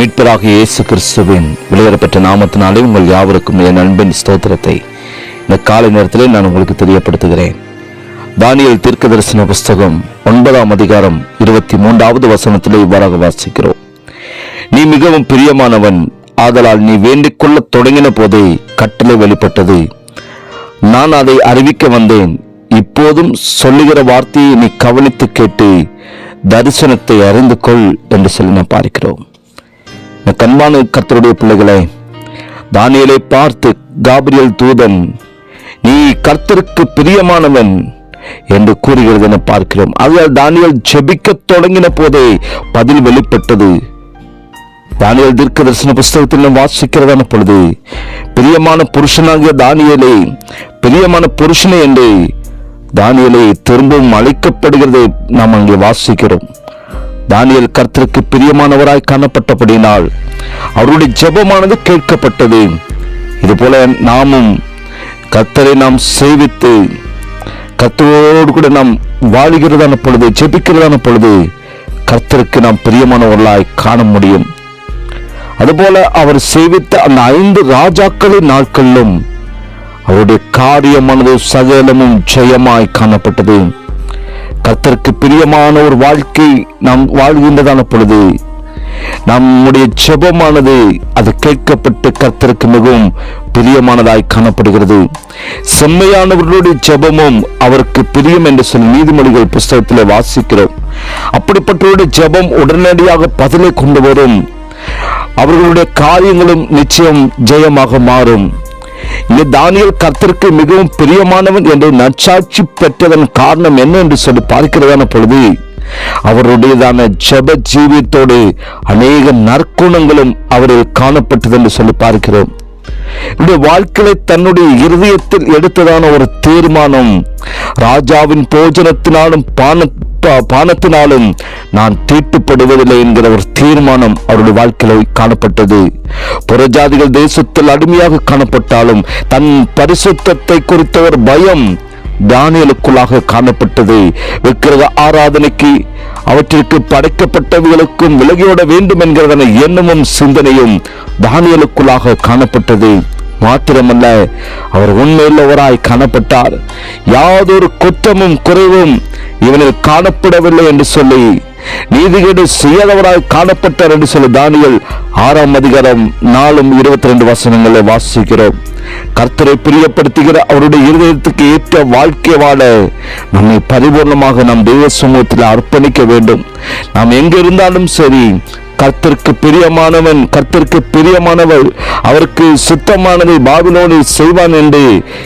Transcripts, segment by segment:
மீட்பராக இயேசு கிறிஸ்துவின் வெளியேறப்பட்ட நாமத்தினாலே உங்கள் யாவருக்கும் என் அன்பின் ஸ்தோத்திரத்தை. இந்த காலை நேரத்திலே நான் உங்களுக்கு தெரியப்படுத்துகிறேன். தானியல் தீர்க்க தரிசன புஸ்தகம் ஒன்பதாம் அதிகாரம் இருபத்தி மூன்றாவது வசனத்திலே இவ்வாறாக வாசிக்கிறோம். நீ மிகவும் பிரியமானவன் ஆதலால் நீ வேண்டிக் கொள்ள தொடங்கின போதே கட்டளை வெளிப்பட்டது. நான் அதை அறிவிக்க வந்தேன். இப்போதும் சொல்லுகிற வார்த்தையை நீ கவனித்து கேட்டு தரிசனத்தை அறிந்து கொள் என்று சொல்லி நாம் பார்க்கிறோம். கண்மான கர்த்தருடைய பிள்ளைகளே தானியலை பார்த்து காபிரியல் தூதன் நீ கர்த்தருக்கு பிரியமானவன் என்று கூறுகிறது என பார்க்கிறோம். ஆகையால் தானியல் ஜெபிக்கத் தொடங்கின போதே பதில் வெளிப்பட்டது. தானியல் தீர்க்க தரிசன புஸ்தகத்தில் நாம் வாசிக்கிறதான பொழுது பிரியமான புருஷனாகிய தானியலே பிரியமான புருஷனே என்று தானியலை திரும்பவும் அழைக்கப்படுகிறதை நாம் அங்கே வாசிக்கிறோம். தானியல் கர்த்தருக்கு பிரியமானவராய் காணப்பட்டபடினால் அவருடைய ஜெபமானது கேட்கப்பட்டது. இதுபோல நாமும் கர்த்தரை நாம் சேவித்து கர்த்தரோடு கூட நாம் வாழுகிறதான பொழுது ஜெபிக்கிறதான பொழுது கர்த்தருக்கு நாம் பிரியமானவர்களாய் காண முடியும். அதுபோல அவர் சேவித்த அந்த ஐந்து ராஜாக்களின் நாட்களிலும் அவருடைய காரியமானது சகலமும் ஜெயமாய் காணப்பட்டது. கர்த்தருக்கு பிரியமான ஒரு வாழ்க்கை நாம் வாழ்கின்றதான பொழுது நம்முடைய ஜெபமானது அது கேட்கப்பட்டு கர்த்தருக்கு மிகவும் பிரியமானதாய் காணப்படுகிறது. செம்மையானவர்களுடைய ஜெபமும் அவருக்கு பிரியம் என்று சொல்லி நீதிமொழிகள் புஸ்தகத்தில் வாசிக்கிறோம். அப்படிப்பட்டவருடைய ஜெபம் உடனடியாக பதிலை கொண்டு வரும். அவர்களுடைய காரியங்களும் நிச்சயம் ஜெயமாக மாறும். இங்கே தானியல் கர்த்தருக்கு மிகவும் பிரியமானவன் என்று நற்சாட்சி பெற்றதன் காரணம் என்ன என்று சொல்லி பார்க்கிறதான பொழுது அவருடையதான ஜெப ஜீவியத்தோடு அநேக நற்குணங்களும் அவரில் காணப்பட்டது என்று சொல்லி பார்க்கிறோம். இந்த வாழ்க்கையை தன்னுடைய இருதயத்தில் எடுத்ததான ஒரு தீர்மானம். ராஜாவின் போஜனத்தினாலும் பான பானத்தினாலும் நான் தீட்டுப்படுவதில்லை என்கிற ஒரு தீர்மானம் அவருடைய வாழ்க்கையில் காணப்பட்டது. புறஜாதிகள் தேசத்தில் அடிமையாக காணப்பட்டாலும் தன் பரிசுத்தத்தை குறித்த ஒரு பயம் தானியலுக்குள்ளாக காணப்பட்டது. விக்கிரக ஆராதனைக்கு அவற்றிற்கு படைக்கப்பட்டவர்களுக்கும் விலகியோட வேண்டும் என்கிறதன எண்ணமும் சிந்தனையும் தானியலுக்குள்ளாக காணப்பட்டது. மாத்திரமல்ல அவர் உண்மையுள்ளவராய் காணப்பட்டார். யாதொரு குற்றமும் குறைவும் இவனில் காணப்படவில்லை என்று சொல்லி நீதிகேடு செய்யாதவராய் காணப்பட்டார் என்று சொல்லி தானியல் ஆறாம் அதிகாரம் நாலும் இருபத்தி ரெண்டு வசனங்களை வாசிக்கிறோம். கர்த்தரை பிரியப்படுத்துகிற அவருடைய இருதயத்துக்கு ஏற்ற வாழ்க்கை வாழ நம்மை பரிபூர்ணமாக நம் தெய்வ சமூகத்தில் அர்ப்பணிக்க வேண்டும். நாம் எங்க இருந்தாலும் சரி கர்த்தருக்கு பிரியமானவன் கர்த்தருக்கு பிரியமானவள். அவருக்கு சுத்தமானதை பாபிலோனில் செய்வான் என்று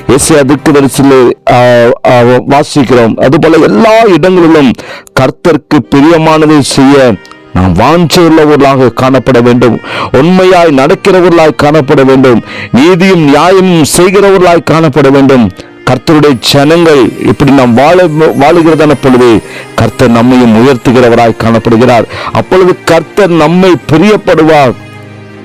இயேசு அதுக்கு வரிசையில் வாசிக்கிறோம். அதுபோல எல்லா இடங்களிலும் கர்த்தருக்கு பிரியமானதை செய்ய நாம் வாஞ்சையுள்ளவர்களாக காணப்பட வேண்டும். உண்மையாய் நடக்கிறவர்களாய் காணப்பட வேண்டும். நீதியும் நியாயமும் செய்கிறவர்களாய் காணப்பட வேண்டும். கர்த்தருடைய ஜனங்கள் இப்படி நாம் வாழ வாழுகிறதான பொழுது கர்த்தர் நம்மையும் உயர்த்துகிறவராய் காணப்படுகிறார். அப்பொழுது கர்த்தர் நம்மை பிரியப்படுவார்.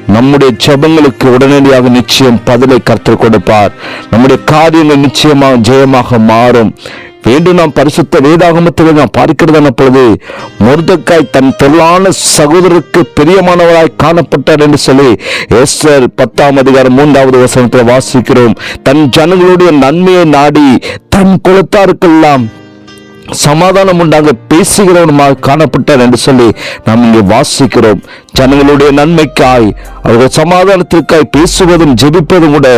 நம்முடைய ஜபங்களுக்கு உடனடியாக நிச்சயம் பதிலை கர்த்தர் கொடுப்பார். நம்முடைய காரியங்கள் நிச்சயமாக ஜெயமாக மாறும். வேண்டும் நாம் பரிசுத்த வேதாகமத்தில் நாம் பார்க்கிறது அப்பொழுது முருதக்காய் தன் பொருளான சகோதரருக்கு பிரியமானவராய் காணப்பட்டார் என்று சொல்லி எஸ்டர் பத்தாம் அதிகாரம் மூன்றாவது வசனத்தில் வாசிக்கிறோம். தன் ஜனங்களுடைய நன்மையை நாடி தன் குலத்தாருக்கெல்லாம் சமாதானம் உண்டாக பேசுகிறவனுமாக காணப்பட்டார் என்று சொல்லி நாம் இங்கே வாசிக்கிறோம். ஜனங்களுடைய நன்மைக்காய் அவர்கள் சமாதானத்திற்காய் பேசுவதும் ஜெபிப்பதும் கூட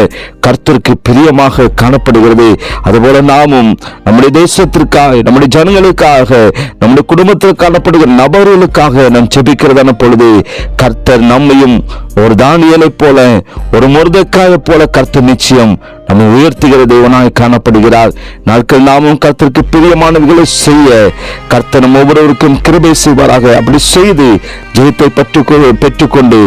கர்த்தருக்கு பிரியமாக காணப்படுகிறது. அதுபோல நாமும் நம்முடைய தேசத்திற்காக நம்முடைய ஜனங்களுக்காக நம்முடைய குடும்பத்தில் காணப்படுகிற நபர்களுக்காக நாம் ஜெபிக்கிறதான பொழுது கர்த்தர் நம்மையும் ஒரு தானியலை போல ஒரு முருதக்காயை போல கர்த்தர் நிச்சயம் நம்மை உயர்த்துகிற தேவனாய் காணப்படுகிறார். நாட்கள் நாமும் கர்த்தருக்கு பிரியமானவர்களை செய்ய கர்த்தர் நம் ஒவ்வொருவருக்கும் கிருபை செய்வாராக. அப்படி செய்து ஜெயத்தை பெற்று பெற்றுக்கொண்டு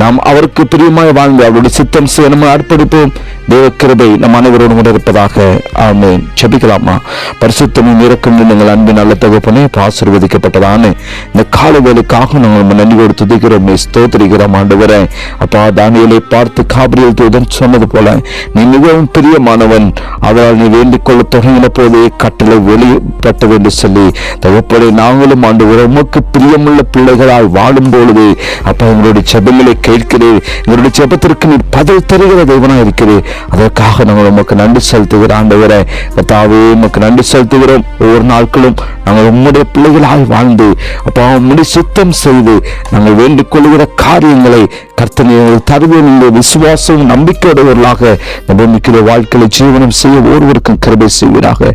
நாம் அவருக்கு பிரியமாய் வாழ்ந்து அவருடைய சித்தம் செய்ய நம்ம அர்ப்பணிப்போம். தேவ கிருபை நம் அனைவரோடும் உணர்ப்பதாக ஆமேன். செபிக்கலாமா பரிசுத்தமும் இறக்கும் நீங்கள் அன்பின் நல்ல தகப்பனே ஆசிர்வதிக்கப்பட்டதானே இந்த கால வேலைக்காக நாங்கள் நம்ம நன்றியோடு துதிக்கிறோம். ஸ்தோத்திரிக்கிறோம் ஆண்டு வரேன் அப்பா தானியலை பார்த்து காபிரியல் தூதன் சொன்னது போல நீ மிகவும் மிகவும் பிரியமானவன் அதனால் நீ வேண்டிக் கொள்ள தொடங்கின போதே கட்டளை வெளிப்பட்டது என்று சொல்லி தகப்படை நாங்களும் ஆண்டு உமக்கு பிரியமுள்ள பிள்ளைகளாய் வாழும் பொழுது அப்ப எங்களுடைய செபங்களை கேட்கிறேன். எங்களுடைய செபத்திற்கு நீ பதில் தருகிற தெய்வனாக இருக்கிறேன் அதற்காக நாங்கள் உமக்கு நன்றி செலுத்துகிறோம் ஆண்டவரை. கத்தாவே உமக்கு நன்றி செலுத்துகிறோம். ஒவ்வொரு நாட்களும் நாங்கள் உம்முடைய பிள்ளைகளாய் வாழ்ந்து அப்போ உம்முடைய சுத்தம் செய்து நாங்கள் வேண்டிக் கொள்கிற காரியங்களை கர்த்தனை தருவேன் என்ற விசுவாசம் நம்பிக்கையுடையவர்களாக இந்த பூமிக்கிற வாழ்க்கையை ஜீவனம் செய்ய ஒருவருக்கும் கிருபை செய்வீராக.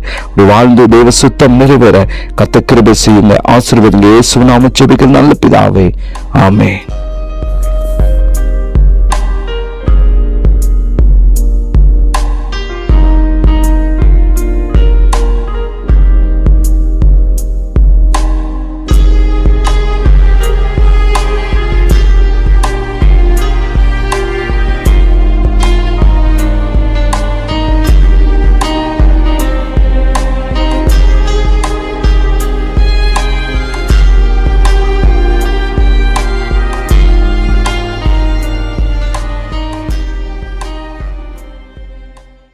வாழ்ந்து தேவ சுத்தம் நிறைவேற. கத்த கிருபை செய்யுங்க. ஆசீர்வதிங்க. இயேசு நாம நல்ல பிதாவே. ஆமே